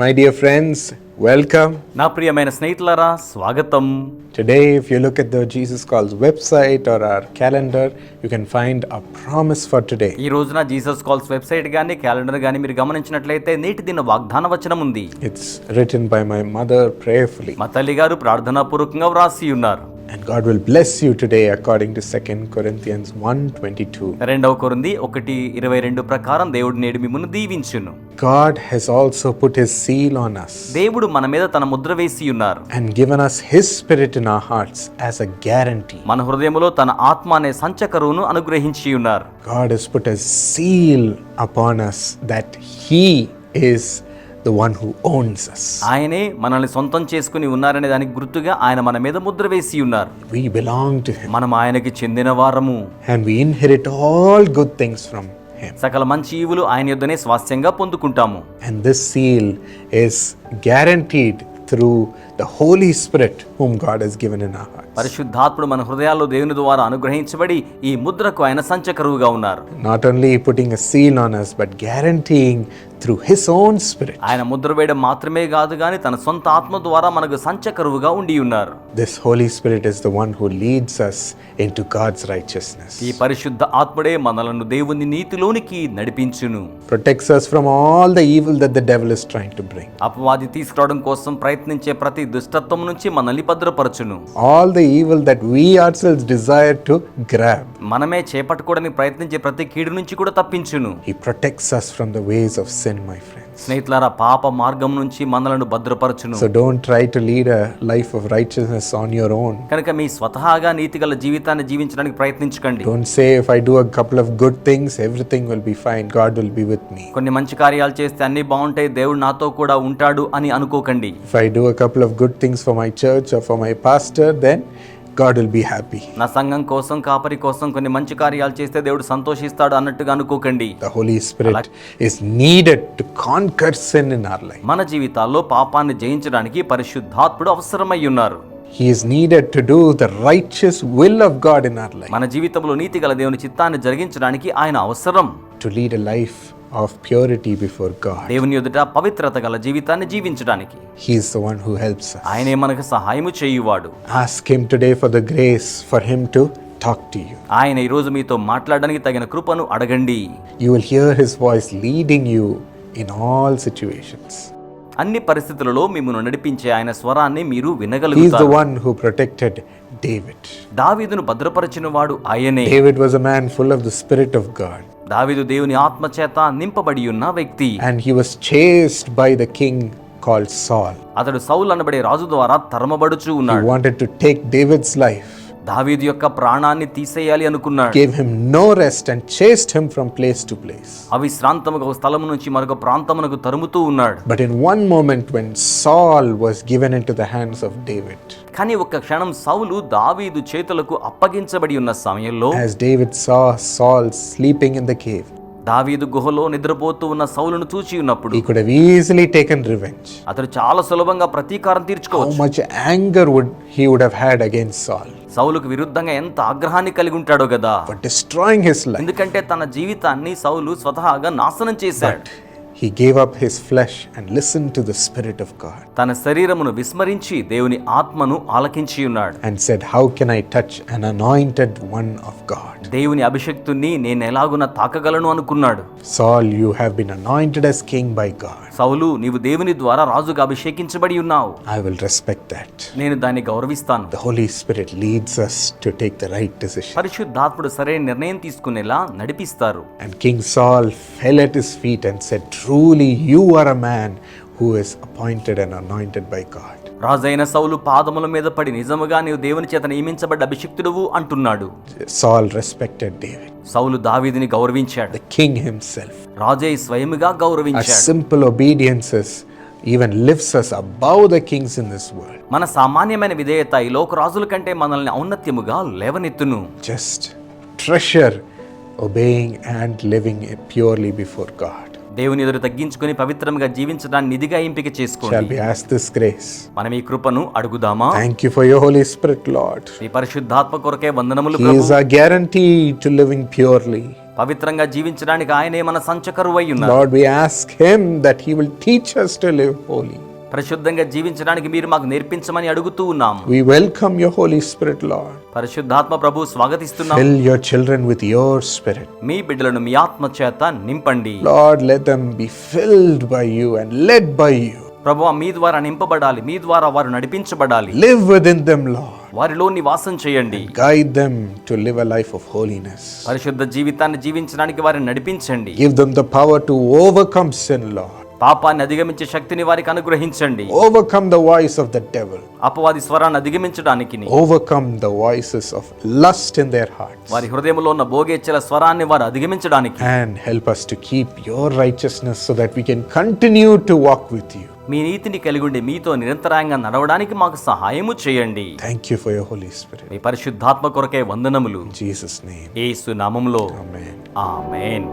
My dear friends welcome నా ప్రియమైన స్నేహితులరా స్వాగతం. Today if you look at the Jesus Calls website or our calendar you can find a promise for today ఈ రోజున Jesus Calls website గాని calendar గాని మీరు గమనించినట్లయితే నీటి దిన వాగ్దాన వచనం ఉంది. It's written by my mother prayerfully మా తల్లి గారు ప్రార్థనా పూర్వకంగా వ్రాసి ఉన్నారు. And God will bless you today according to 2 Corinthians 1:22. రెండవ కొరింది ఒకటి ఇరవై రెండు ప్రకారం దేవుడు నేడు మిమ్మల్ని దీవించును God has also put his seal on us దేవుడు మన మీద తన ముద్ర వేసి ఉన్నారు and given us his spirit in our hearts as a guarantee. మన హృదయంలో తన ఆత్మ అనే సంచకరువును అనుగ్రహించి ఉన్నారు God has put a seal upon us that he is the one who owns us ఆయనే మనల్ని సొంతం చేసుకుని ఉన్నారనే దానికి గుర్తుగా ఆయన మన మీద ముద్ర వేసి ఉన్నారు. వి బిలాంగ్ టు హిమ్ మనం ఆయనకి చెందిన వారము. And we inherit all good things from సకల మంచి ఈవులు ఆయన యొద్దనే స్వాస్థ్యంగా పొందుకుంటాము. And this seal is guaranteed through the Holy Spirit whom God has given in our పరిశుద్ధాత్ముడు మన హృదయాల్లో దేవుని ద్వారా అనుగ్రహించబడి ఈ ముద్రకు ఆయన సంచకరువుగా ఉన్నారు. Not only putting a seal on us but guaranteeing through his own spirit. ఆయన ముద్ర వేయడం మాత్రమే కాదు కానీ తన సొంత ఆత్మ ద్వారా మనకు సంచకరువుగా ఉండి ఉన్నారు This Holy Spirit is the one who leads us into God's righteousness, ఈ పరిశుద్ధ ఆత్ముడే మనలను దేవుని నీతిలోనికి నడిపించును protects us from all the evil that the devil is trying to bring. అపవాది తీసుకురావడం కోసం ప్రయత్నించే ప్రతి దుష్టత్వం నుంచి మనల్ని భద్రపరచును All the evil that we ourselves desire to grab. మనమే చేపట్టుకోవడానికి ప్రయత్నించే ప్రతి కీడు నుంచి కూడా తప్పించును He protects us from the ways of sin, sin my friends స్నేహితులారా పాప మార్గం నుంచి మనలను భద్రపరచును. So don't try to lead a life of righteousness on your own కనుక మీ స్వతహాగా నీతిగల జీవితాన్ని జీవించడానికి ప్రయత్నించకండి. Don't say if I do a couple of good things everything will be fine God will be with me కొన్ని మంచి కార్యాలు చేస్తే అన్ని బాగుంటాయి దేవుడు నాతో కూడా ఉంటాడు అని అనుకోకండి. If I do a couple of good things for my church for my pastor then God will be happy. నా సంఘం కోసం కాపరి కోసం కొన్ని మంచి కార్యాలు చేస్తే దేవుడు సంతోషిస్తాడు అన్నట్టుగా అనుకోకండి The Holy Spirit is needed to conquer sin in our life. మన జీవితాల్లో పాపాన్ని జయించడానికి పరిశుద్ధాత్ముడు అవసరమై ఉన్నారు He is needed to do the righteous will of God in our life, మన జీవితంలో నీతి గల దేవుని చిత్తాన్ని జరిగించడానికి ఆయన అవసరం to lead a life of purity before God దేవుని ఎదుట పవిత్రత గల జీవితాన్ని జీవించడానికి. He is the one who helps us. ఆయనే మనకు సహాయం చేయువాడు. Ask him today for the grace for him to talk to you ఆయన ఈ రోజు మీతో మాట్లాడడానికి తగిన కృపను అడగండి. You will hear his voice leading you in all situations అన్ని పరిస్థితులలో మిమ్మను నడిపించే ఆయన స్వరాన్ని మీరు వినగలుగుతారు. He one who protected David దావీదును భద్రపరిచిన వాడు ఆయనే David was man full of the spirit of God దావిదు దేవుని ఆత్మచేత నింపబడి ఉన్న వ్యక్తి. And he was chased by the king called Saul అతడు సౌల్ అనబడే రాజు ద్వారా తరమబడుచు ఉన్నాడు. Wanted to take David's life దావీదు యొక్క ప్రాణాన్ని తీసేయాలి అనుకున్నాడు. Gave him no rest and chased him from place to place అవి శ్రాంతముగా ఒక స్థలము నుంచి మరొక ప్రాంతమునకు తరుముతూ ఉన్నాడు. But in one moment when Saul was given into the hands of David కానీ ఒక క్షణం సౌలు దావీదు చేతులకు అప్పగించబడి ఉన్న సమయంలో హస్ డేవిడ్ సా సాల్ స్లీపింగ్ ఇన్ ద కేవ్ దావీదు గుహలో నిద్రపోతూ ఉన్న సౌలును చూచి ఉన్నప్పుడు he could have easily taken revenge. అతడు చాలా సులభంగా ప్రతీకారం How తీర్చుకోవచ్చు much anger would he would have had against Saul సౌలుకు విరుద్ధంగా ఎంత ఆగ్రహాన్ని కలిగి ఉంటాడో కదా for destroying his life. ఎందుకంటే తన జీవితాన్ని సౌలు స్వతహాగా నాశనం చేశాడు He gave up his flesh and listened to the Spirit of God తన శరీరమును విస్మరించి దేవుని ఆత్మను ఆలకించి ఉన్నాడు and said, How can I touch an anointed one of God? దేవుని అభిషక్తుని నేను ఎలాగున తాకగలను అనుకున్నాడు Saul, you have been anointed as king by God. సౌలు నీవు దేవుని ద్వారా రాజుగా అభిషేకించబడి ఉన్నావు I will respect that. నేను దాన్ని గౌరవిస్తాను The Holy Spirit leads us to take the right decision. పరిశుద్ధాత్ముడు సరైన నిర్ణయం తీసుకునేలా నడిపిస్తారు And King Saul fell at his feet and said, truly you are a man who is appointed and anointed by God రాజైన సౌలు పాదముల మీద పడి నిజముగా నీవు దేవుని చేత నియమించబడ్డ అభిషిక్తుడువు అంటున్నాడు. సౌల్ రెస్పెక్టెడ్ డేవిడ్ సౌలు దావీదుని గౌరవించాడు. ద కింగ్ హింసెల్ఫ్ రాజే స్వయముగా గౌరవించాడు. Simple obediences even lifts us above the kings in this world మన సామాన్యమైన విధేయత ఈ లోక రాజుల కంటే మనల్ని ఔన్నత్యముగా లేవనెత్తును. Just treasure obeying and living purely before God. దేవుని ఎదురు తగ్గించుకుని పవిత్రంగా జీవించడానికి నిధిగా ఎంపిక చేసుకోండి. మనం ఈ కృపను అడుగుదామా? Thank you for your Holy Spirit Lord ఈ పరిశుద్ధాత్మ కొరకే వందనములు ప్రభు. గ్యారెంటీ టు లివింగ్ ప్యూర్లీ పవిత్రంగా జీవించడానికి ఆయనే మన సంచకరు ఉన్నాడు Lord we that he teach us to holy పరిశుద్ధంగా జీవించడానికి మీరు మాకు నేర్పించమని అడుగుతూ ఉన్నాం we welcome your Holy Spirit Lord పరిశుద్ధాత్మ ప్రభు స్వాగతిస్తున్నాం. Fill your children with your spirit మీ బిడ్డలను మీ ఆత్మ చేత నింపండి. Lord let them be filled by you and led by you ప్రభు మీ ద్వారా నింపబడాలి మీ ద్వారా వారు నడిపించబడాలి. Live with in them Lord వారిలోని వాసం చేయండి guide them to live a life of holiness పరిశుద్ధ జీవితాన్ని జీవించడానికి వారిని నడిపించండి. Give them the power to overcome sin Lord పాపాన్ని అధిగమించే శక్తిని వారికి అనుగ్రహించండి. Overcome the voice of the devil అపవాది స్వరాన్ని అధిగమించడానికి overcome the voices of lust in their hearts వారి హృదయములో ఉన్న భోగేచ్చల స్వరాన్ని వారు అధిగమించడానికి and help us to keep your righteousness so that we can continue to walk with you మీ నీతిని కలిగి ఉండి మీతో నిరంతరాయంగా నడవడానికి మాకు సహాయము చేయండి. Thank you for your Holy Spirit మీ పరిశుద్ధాత్మ కొరకే వందనములు. జీసస్ నేమ్ యేసు నామములో ఆమేన్ ఆమేన్.